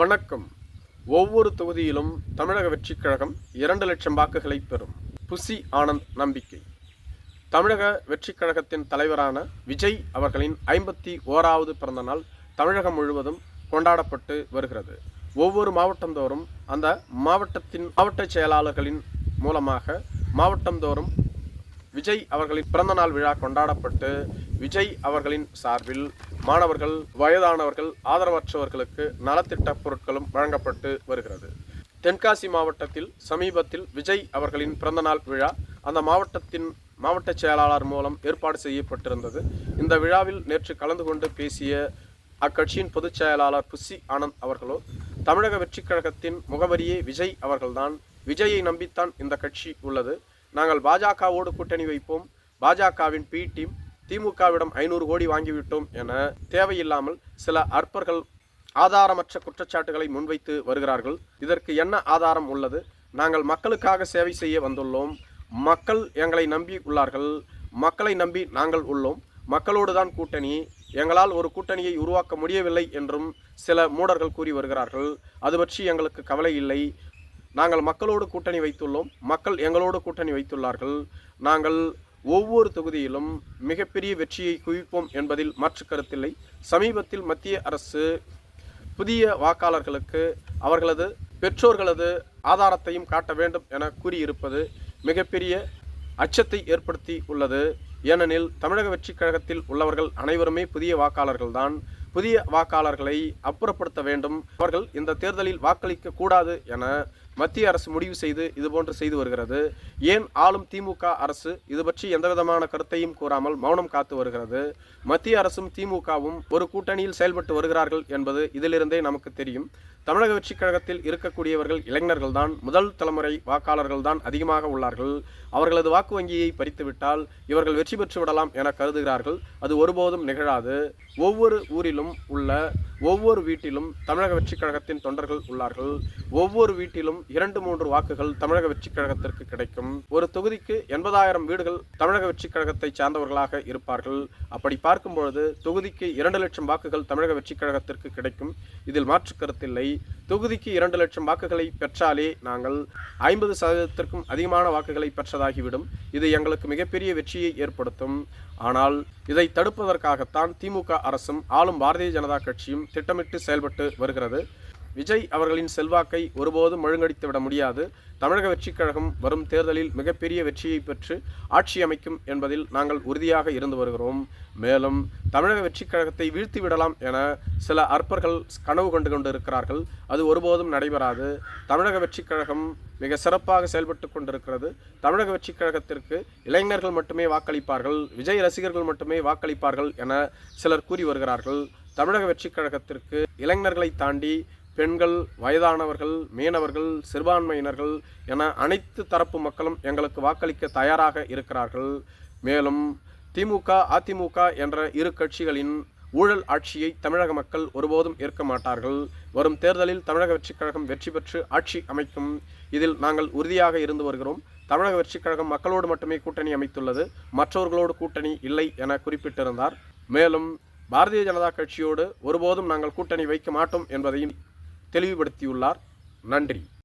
வணக்கம். ஒவ்வொரு தொகுதியிலும் தமிழக வெற்றிக் கழகம் இரண்டு லட்சம் வாக்குகளை பெறும். புசி ஆனந்த் நம்பிக்கை. தமிழக வெற்றிக் கழகத்தின் தலைவரான விஜய் அவர்களின் ஐம்பத்தி ஓராவது பிறந்த நாள் தமிழகம் முழுவதும் கொண்டாடப்பட்டு வருகிறது. ஒவ்வொரு மாவட்டந்தோறும் அந்த மாவட்டத்தின் மாவட்ட செயலாளர்களின் மூலமாக மாவட்டந்தோறும் விஜய் அவர்களின் பிறந்தநாள் விழா கொண்டாடப்பட்டு விஜய் அவர்களின் சார்பில் மாணவர்கள் வயதானவர்கள் ஆதரவற்றவர்களுக்கு நலத்திட்ட பொருட்களும் வழங்கப்பட்டு வருகிறது. தென்காசி மாவட்டத்தில் சமீபத்தில் விஜய் அவர்களின் பிறந்தநாள் விழா அந்த மாவட்டத்தின் மாவட்ட செயலாளர் மூலம் ஏற்பாடு செய்யப்பட்டிருந்தது. இந்த விழாவில் நேற்று கலந்து கொண்டு பேசிய அக்கட்சியின் பொதுச் செயலாளர் புஷி ஆனந்த் அவர்களோ தமிழக வெற்றிக் கழகத்தின் முகவரியே விஜய் அவர்கள்தான். விஜயை நம்பித்தான் இந்த கட்சி உள்ளது. நாங்கள் பாஜகவோடு கூட்டணி வைப்போம். பாஜகவின் பி டீம் திமுகவிடம் ஐநூறு கோடி வாங்கிவிட்டோம் என தேவையில்லாமல் சில அற்பர்கள் ஆதாரமற்ற குற்றச்சாட்டுகளை முன்வைத்து வருகிறார்கள். இதற்கு என்ன ஆதாரம் உள்ளது? நாங்கள் மக்களுக்காக சேவை செய்ய வந்துள்ளோம். மக்கள் எங்களை நம்பி உள்ளார்கள். மக்களை நம்பி நாங்கள் உள்ளோம். மக்களோடு தான் கூட்டணி. எங்களால் ஒரு கூட்டணியை உருவாக்க முடியவில்லை என்றும் சில மூடர்கள் கூறி வருகிறார்கள். அது பற்றி எங்களுக்கு கவலை இல்லை. நாங்கள் மக்களோடு கூட்டணி வைத்துள்ளோம். மக்கள் எங்களோடு கூட்டணி வைத்துள்ளார்கள். நாங்கள் ஒவ்வொரு தொகுதியிலும் மிகப்பெரிய வெற்றியை குவிப்போம் என்பதில் மாற்று கருத்தில்லை. சமீபத்தில் மத்திய அரசு புதிய வாக்காளர்களுக்கு அவர்களது பெற்றோர்களது ஆதாரத்தையும் காட்ட வேண்டும் என கூறியிருப்பது மிகப்பெரிய அச்சத்தை ஏற்படுத்தி உள்ளது. ஏனெனில் தமிழக வெற்றிக் கழகத்தில் உள்ளவர்கள் அனைவருமே புதிய வாக்காளர்கள்தான். புதிய வாக்காளர்களை அப்புறப்படுத்த வேண்டும். அவர்கள் இந்த தேர்தலில் வாக்களிக்க கூடாது என மத்திய அரசு முடிவு செய்து இதுபோன்று செய்து வருகிறது. ஏன் ஆளும் திமுக அரசு இது பற்றி எந்தவிதமான கருத்தையும் கூறாமல் மௌனம் காத்து வருகிறது? மத்திய அரசும் திமுகவும் ஒரு கூட்டணியில் செயல்பட்டு வருகிறார்கள் என்பது இதிலிருந்தே நமக்கு தெரியும். தமிழக வெற்றிக் கழகத்தில் இருக்கக்கூடியவர்கள் இளைஞர்கள் தான் முதல் தலைமுறை வாக்காளர்கள் தான் அதிகமாக உள்ளார்கள். அவர்களது வாக்கு வங்கியை பறித்துவிட்டால் இவர்கள் வெற்றி பெற்று விடலாம் என கருதுகிறார்கள். அது ஒருபோதும் நிகழாது. ஒவ்வொரு ஊரிலும் உள்ள ஒவ்வொரு வீட்டிலும் தமிழக வெற்றிக் கழகத்தின் தொண்டர்கள் உள்ளார்கள். ஒவ்வொரு வீட்டிலும் இரண்டு மூன்று வாக்குகள் தமிழக வெற்றிக் கழகத்திற்கு கிடைக்கும். ஒரு தொகுதிக்கு எண்பதாயிரம் வீடுகள் தமிழக வெற்றிக் கழகத்தை சார்ந்தவர்களாக இருப்பார்கள். அப்படி பார்க்கும் பொழுது தொகுதிக்கு இரண்டு லட்சம் வாக்குகள் தமிழக வெற்றிக் கழகத்திற்கு கிடைக்கும். இதில் மாற்று கருத்தில்லை தொகுதிக்கு இரண்டு லட்சம் வாக்குகளை பெற்றாலே நாங்கள் ஐம்பது சதவீதத்திற்கும் அதிகமான வாக்குகளை பெற்றதாகிவிடும். இது எங்களுக்கு மிகப்பெரிய வெற்றியை ஏற்படுத்தும். ஆனால் இதை தடுப்பதற்காகத்தான் திமுக அரசும் ஆளும் பாரதிய ஜனதா கட்சியும் திட்டமிட்டு செயல்பட்டு வருகிறது. விஜய் அவர்களின் செல்வாக்கை ஒருபோதும் மழுங்கடித்து விட முடியாது. தமிழக வெற்றிக் கழகம் வரும் தேர்தலில் மிகப்பெரிய வெற்றியை பெற்று ஆட்சி அமைக்கும் என்பதில் நாங்கள் உறுதியாக இருந்து வருகிறோம். மேலும் தமிழக வெற்றிக் கழகத்தை வீழ்த்தி விடலாம் என சில அற்பர்கள் கனவு கண்டு கொண்டிருக்கிறார்கள். அது ஒருபோதும் நடைபெறாது. தமிழக வெற்றிக் கழகம் மிக சிறப்பாக செயல்பட்டு கொண்டிருக்கிறது. தமிழக வெற்றிக் கழகத்திற்கு இளைஞர்கள் மட்டுமே வாக்களிப்பார்கள் விஜய் ரசிகர்கள் மட்டுமே வாக்களிப்பார்கள் என சிலர் கூறி வருகிறார்கள். தமிழக வெற்றிக் கழகத்திற்கு இளைஞர்களை தாண்டி பெண்கள் வயதானவர்கள் மீனவர்கள் சிறுபான்மையினர்கள் என அனைத்து தரப்பு மக்களும் எங்களுக்கு வாக்களிக்க தயாராக இருக்கிறார்கள். மேலும் திமுக அதிமுக என்ற இரு கட்சிகளின் ஊழல் ஆட்சியை தமிழக மக்கள் ஒருபோதும் ஏற்க மாட்டார்கள். வரும் தேர்தலில் தமிழக வெற்றிக் கழகம் வெற்றி பெற்று ஆட்சி அமைக்கும் இதில் நாங்கள் உறுதியாக இருந்து வருகிறோம். தமிழக வெற்றிக் கழகம் மக்களோடு மட்டுமே கூட்டணி அமைத்துள்ளது. மற்றவர்களோடு கூட்டணி இல்லை என குறிப்பிட்டிருந்தார். மேலும் பாரதிய ஜனதா கட்சியோடு ஒருபோதும் நாங்கள் கூட்டணி வைக்க மாட்டோம் என்பதையும் தெளிவுபடுத்தியுள்ளார். நன்றி.